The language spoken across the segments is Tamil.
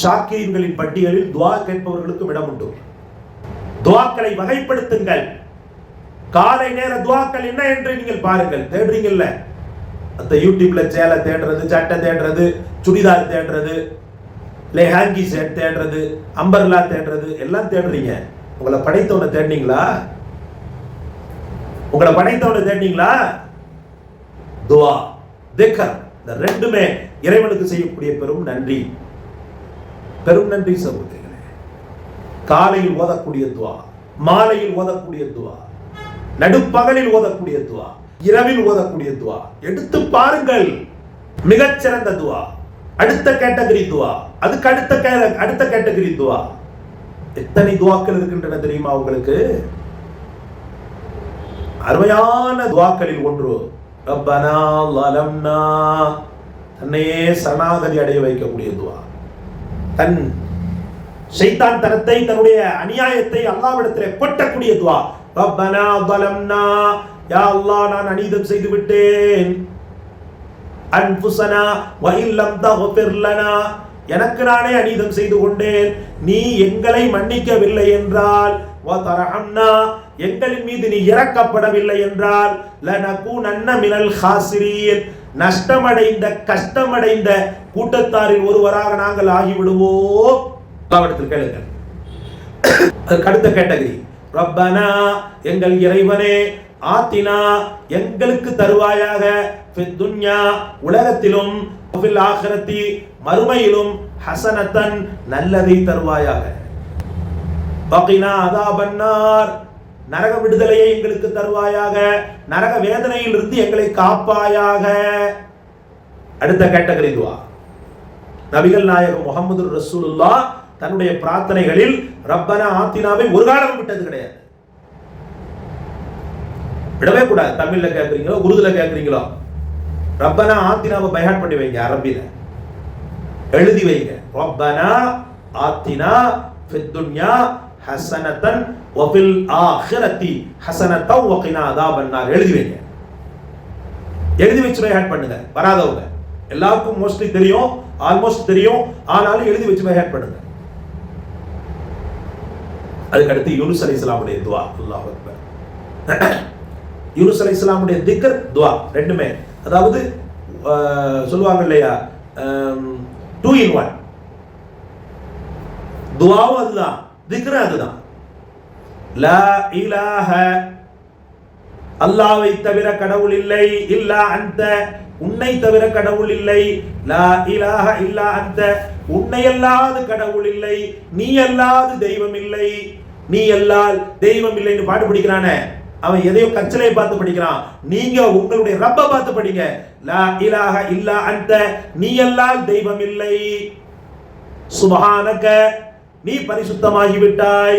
ஷாக்கீன்களின் பட்டியலில் துவா கேட்பவர்களுக்கும் இடம் உண்டு. துவாக்களை வகைப்படுத்துங்கள். காலை நேர துவாக்கள் என்ன என்று நீங்கள் பாருங்கள். தேடுறீங்கல்ல? அந்த யூடியூப்ல சேலை தேடுறது சட்டை தேடுறது சுடிதார் தேடுறது இல்லை ஹேங்கி செட் தேடுறது அம்பர்லா தேடுறது எல்லாம் தேடுறீங்க. உங்களை படைத்தவனை தேடினீங்களா? உங்களை படைத்தவனை தேடினீங்களா? துவா திக்கர் இந்த ரெண்டுமே இறைவனுக்கு செய்யக்கூடிய பெரும் நன்றி. பெரும் நன்றி சகோதரிகளே காலையில் ஓதக்கூடிய துவா மாலையில் ஓதக்கூடிய துவா நடுப்பகலில் ஓதக்கூடிய துவா இரவில் ஓதக்கூடிய துவா எடுத்து பாருங்கள். மிகச்சிறந்த துவா அடுத்த கேட்டகரி துவா அதுக்கு அடுத்த கே- அடுத்த கேட்டகரி துவா. எத்தனை துவாக்கள் இருக்கின்றன தெரியுமா உங்களுக்கு? அருமையான துவாக்களில் ஒன்று ரப்பனா லலம்னா தன்னையே சனாகதி அடைய வைக்கக்கூடிய துவா. தன் ஷைத்தான் தனத்தை தன்னுடைய அநியாயத்தை அல்லாவிடத்திலே கொட்டக்கூடிய துவா ரப்பனா ظلمنا யா அல்லாஹ் நான் அநீதம் செய்து விட்டேன் அன்புசனா வஇல்லம் தக்ஃபிர் லனா எனக்கு நானே அநீதம் செய்து கொண்டேன் நீ எங்களை மன்னிக்கவில்லை என்றால் வதரஹம்னா எங்களின் மீது நீ இறக்கப்படவில்லை என்றால் லனகூனன்ன மினல் ஹாசிரீன் நஷ்டமடைந்த கஷ்டமடைந்த கூட்டத்தாரில் ஒருவராக நாங்கள் ஆகிவிடுவோம். பாவடத்தில் கேளுங்கள். அதுக்கு அடுத்த கேட்டகரி. ரப்பனா எங்கள் இறைவனே ஆத்தினா எங்களுக்கு தருவாயாக துன்யா உலகத்திலும் ஆகிரத்தி மறுமையிலும் ஹசனத்தன் நல்லதை தருவாயாக. பகினா அதாபன்னார் நரக விடுதலையை எங்களுக்கு தருவாயாக நரக வேதனையில் இருந்து எங்களை காப்பாயாக. அடுத்த கேட்டகரி இதுவா? நபிகள் நாயகம் முகமது ரசூலுல்லா தன்னுடைய பிரார்த்தனைகளில் ரப்பனா ஆத்தினாவை ஒரு காலம் விட்டது கிடையாது. விடவே கூடாது. தமிழ்ல கேட்குறீங்களோ உருதுல கேட்குறீங்களோ ரப்பனா ஆத்தினாவை பைஹாட் பண்ணி வைங்க அரபில எழுதி வைங்க. ரப்பனா ஆத்தினா ஃபித்துன்யா ஹசனத்தன் வபில் ஆஹிரத்தி ஹசனத்தன் வகினா அதாபன்னார். எழுதி வைங்க. எழுதி வச்சு பைஹாட் பண்ணுங்க. வராதவங்க. எல்லாருக்கும் மோஸ்ட்லி தெரியும் ஆல்மோஸ்ட் தெரியும். ஆனாலும் எழுதி வச்சு பைஹாட் பண்ணுங்க. அதுக்கடுத்து யூனுஸ் அலி இஸ்லாமுடைய துவா. அல்லாஹ் அக்பர். யூனுஸ் அலி இஸ்லாமுடைய திக்கர் துவா. ரெண்டுமே. அதாவது சொல்லுவாங்க இல்லையா? டூ இன் ஒன் துவாவும் அதுதான். திக்ரும் அதுதான். லா இலாஹ அல்லாவை தவிர கடவுள் இல்லை. இல்லா அந்த உன்னை தவிர கடவுள் இல்லை. லா இலாஹ இல்லா அந்த. உன்னை அல்லாது கடவுள் இல்லை. நீ அல்லாது தெய்வம் இல்லை. நீ அல்லால் தெய்வம் இல்லைன்னு பாட்டு படிக்கிறானே. அவன் எதையோ கச்சலையை பார்த்து படிக்கிறான். நீங்க உங்களுடைய ரப்ப பார்த்து படிங்க. லா இலாக இல்லா அந்த. நீ அல்லால் தெய்வம் இல்லை. சுபஹானக நீ பரிசுத்தமாகி விட்டாய்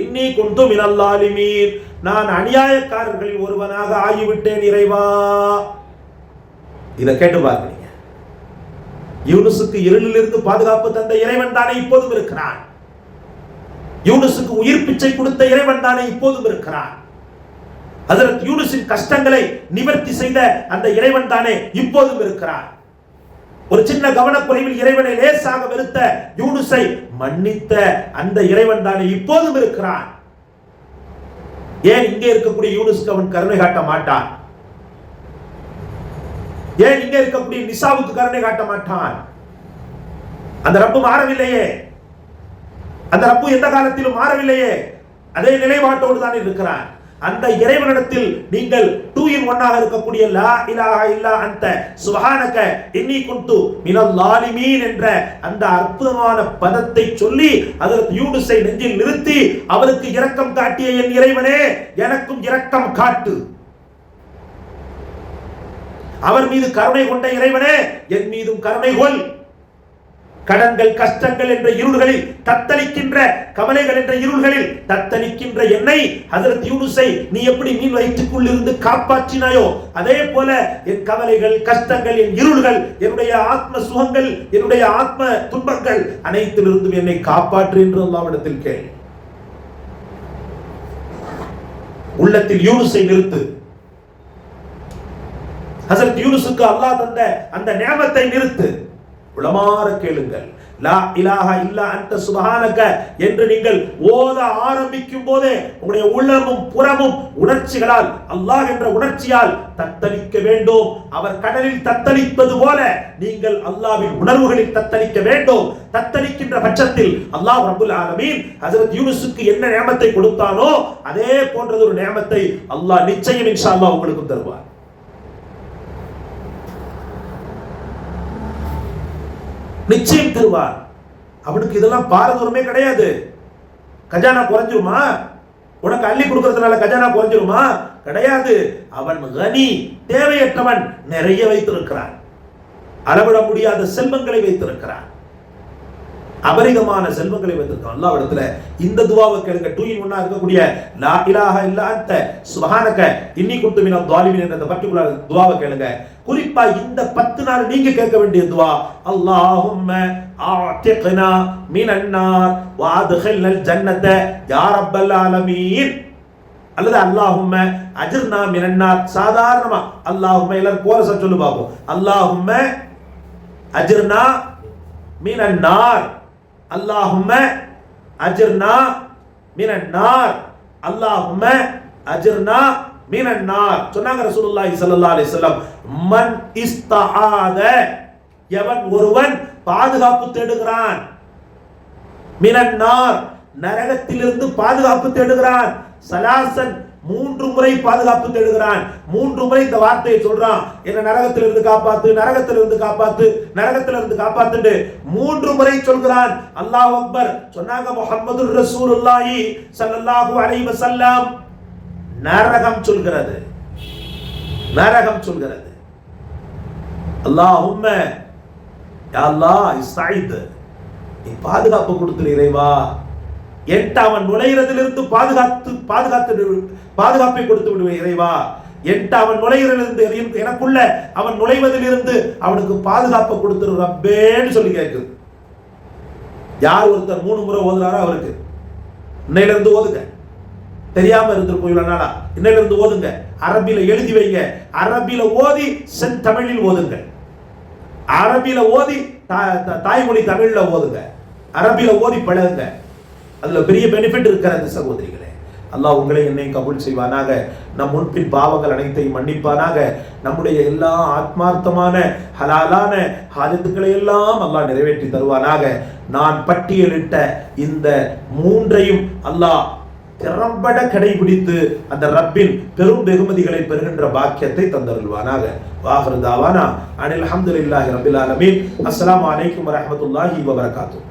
இன்னி குந்து மினல்லாலிமீன் நான் அநியாயக்காரர்களில் ஒருவனாக ஆகிவிட்டேன் இறைவா. இதை கேட்டு பாருங்க. யூனுசுக்கு இருளிலிருந்து பாதுகாப்பு தந்த இறைவன் தானே இப்போதும் இருக்கிறான். யூனுசுக்கு உயிர் பிச்சை கொடுத்த இறைவன் தானே இப்போதும் இருக்கிறான். அதற்கு யூனுஸின் கஷ்டங்களை நிவர்த்தி செய்த அந்த இறைவன் தானே இப்போதும் இருக்கிறான். ஒரு சின்ன கவனக்குறைவில் இறைவனை லேசாக வெறுத்த யூனுஸை மன்னித்த அந்த இறைவன் தானே இப்போதும் இருக்கிறான். ஏன் இங்கே இருக்கக்கூடிய யூனுஸ்க்கு அவன் கருணை காட்ட மாட்டான்? ஏன் இங்கே இருக்கக்கூடிய நிசாவுக்கு கருணை காட்ட மாட்டான். அந்த ரப்பு மாறவில்லையே. அந்த ரப்பு எந்த காலத்திலும் மாறவில்லையே. அதே நிலைப்பாட்டோடு தான் இருக்கிறான் அந்த இறைவனிடத்தில் நீங்கள் டூ இன் ஒன்னாக இருக்கக்கூடிய லா இலாஹா இல்லா அந்த சுபஹானக இன்னி குண்டு மினல் லாலிமீன் என்ற அந்த அற்புதமான பதத்தை சொல்லி அதற்கு யூடுசை நெஞ்சில் நிறுத்தி அவருக்கு இரக்கம் காட்டிய என் இறைவனே எனக்கும் இரக்கம் காட்டு. அவர் மீது கருணை கொண்ட இறைவனே என் மீதும் கருணை கொள். கடன்கள் கஷ்டங்கள் என்ற இருள்களில் தத்தளிக்கின்ற கவலைகள் என்ற இருள்களில் தத்தளிக்கின்ற என்னை அதற்கு யூனுசை நீ எப்படி மீன் வயிற்றுக்குள் இருந்து காப்பாற்றினாயோ அதே போல என் கவலைகள் கஷ்டங்கள் என் இருள்கள் என்னுடைய ஆத்ம சுகங்கள் என்னுடைய ஆத்ம துன்பங்கள் அனைத்திலிருந்தும் என்னை காப்பாற்று என்று அல்லாவிடத்தில் கேள். உள்ளத்தில் யூனுசை நிறுத்து. ஹசரத் யூனுசுக்கு அல்லாஹ் தந்த அந்த நியமத்தை நிறுத்து. உளமாற கேளுங்கள். லா இலாஹ இல்லா அந்த சுபஹானக என்று நீங்கள் ஓத ஆரம்பிக்கும் போதே உங்களுடைய உள்ளமும் புறமும் உணர்ச்சிகளால் அல்லாஹ் என்ற உணர்ச்சியால் தத்தளிக்க வேண்டும். அவர் கடலில் தத்தளிப்பது போல நீங்கள் அல்லாஹ்வின் உணர்வுகளில் தத்தளிக்க வேண்டும். தத்தளிக்கின்ற பட்சத்தில் அல்லாஹ் ரபுல் ஆலமீன் ஹசரத் யூனுசுக்கு என்ன நியமத்தை கொடுத்தானோ அதே போன்றது ஒரு நியமத்தை அல்லாஹ் நிச்சயம் இன்ஷா அல்லாஹ் உங்களுக்கு தருவார். நிச்சயம் தருவார். அவனுக்கு இதெல்லாம் பாரதூரமே கிடையாது. கஜானா குறைஞ்சிருமா? உனக்கு அள்ளி கொடுக்கறதுனால கஜானா குறைஞ்சிருமா? கிடையாது. அவன் கனி தேவையற்றவன் நிறைய வைத்திருக்கிறான். அளவிட முடியாத செல்வங்களை வைத்திருக்கிறான். அபரிகமான செல்வங்களை வைத்திருக்கான் அல்லா இடத்துல இந்த துவாவை கேளுங்க. டூ இன் ஒன்னா இருக்கக்கூடிய லா இலாக இல்லாத சுபஹானக இன்னி குத்து மினம் துவாலிமின் என்ற பர்டிகுலர் துவாவை கேளுங்க. குறிப்பா இந்த பத்து நாள் நீங்க கேட்க வேண்டிய துவா அல்லாஹும்ம ஆத்திக்னா மினன்னார் வாதுகில்னல் ஜன்னத யா ரப்பல் ஆலமீன். அல்லது அல்லாஹும்ம அஜர்னா மினன்னார் சாதாரணமா அல்லாஹும்ம எல்லாரும் கோரசா சொல்லு பார்ப்போம். அல்லாஹும்ம அஜர்னா மினன்னார் அல்லாஹும அஜர்னா அஜிர்னா அல்லாஹும அஜர்னா அல்லாஹும்ம அஜிர்னா சொன்னாங்க ரசூலுல்லாஹி ஸல்லல்லாஹு அலைஹி வஸல்லம் மன் இஸ்தஆத. எவன் ஒருவன் பாதுகாப்பு தேடுகிறான். மினன்னார். நரகத்திலிருந்து பாதுகாப்பு தேடுகிறான். சலாசன் மூன்று முறை பாதுகாப்பு தேடுகிறான். மூன்று முறை இந்த வார்த்தையை சொல்றான். என்ன நரகத்தில் இருந்து காப்பாத்து நரகத்தில் இருந்து காப்பாத்து நரகத்தில் இருந்து காப்பாத்துட்டு மூன்று முறை சொல்கிறான். அல்லாஹ் அக்பர். சொன்னாங்க முஹம்மது ரசூலுல்லாஹி சல்லல்லாஹு அலைஹி வஸல்லம். நரகம் சொல்கிறது. நரகம் சொல்கிறது. அல்லாஹும்ம யா அல்லாஹ் இஸ்தாயித் நீ பாதுகாப்பு கொடுத்துரு இறைவா. என்கிட்ட அவன் நுழையிறதிலிருந்து பாதுகாத்து பாதுகாத்து பாதுகாப்பை கொடுத்து விடுவேன் இறைவா. என்கிட்ட அவன் நுழையிறதிலிருந்து எனக்குள்ள அவன் நுழைவதிலிருந்து அவனுக்கு பாதுகாப்பை கொடுத்துரு ரப்பேன்னு சொல்லி கேட்குது. யார் ஒருத்தர் மூணு முறை ஓதுனாரோ அவருக்கு. இன்னையிலிருந்து ஓதுங்க. தெரியாம இருந்திருக்கும் இவ்வளவு நாளா. இன்னையில இருந்து ஓதுங்க. அரபியில எழுதி வைங்க. அரபியில ஓதி செந்தமிழில் ஓதுங்க. அரபியில ஓதி தா- தாய்மொழி தமிழ்ல ஓதுங்க. அரபியில ஓதி பழகுங்க. அதுல பெரிய பெனிஃபிட் இருக்கிறது சகோதரிகளே. அல்லாஹ் உங்களை என்னை கபூல் செய்வானாக. நம் முன்பின் பாவங்கள் அனைத்தையும் மன்னிப்பானாக. நம்முடைய எல்லா ஆத்மார்த்தமான ஹலாலான ஹாஜத்துக்களை எல்லாம் அல்லாஹ் நிறைவேற்றி தருவானாக. நான் பட்டியலிட்ட இந்த மூன்றையும் அல்லாஹ் திறம்பட கடைபிடித்து அந்த ரப்பின் பெரும் வெகுமதிகளை பெறுகின்ற பாக்கியத்தை தந்தருள்வானாக. வாஹருதாவானா அனில் அஹமதுல்லாஹி ரபில் ஆலமீன். அஸ்லாம் அலைக்கும் வரமத்துல்லாஹி வபரகாத்துஹு.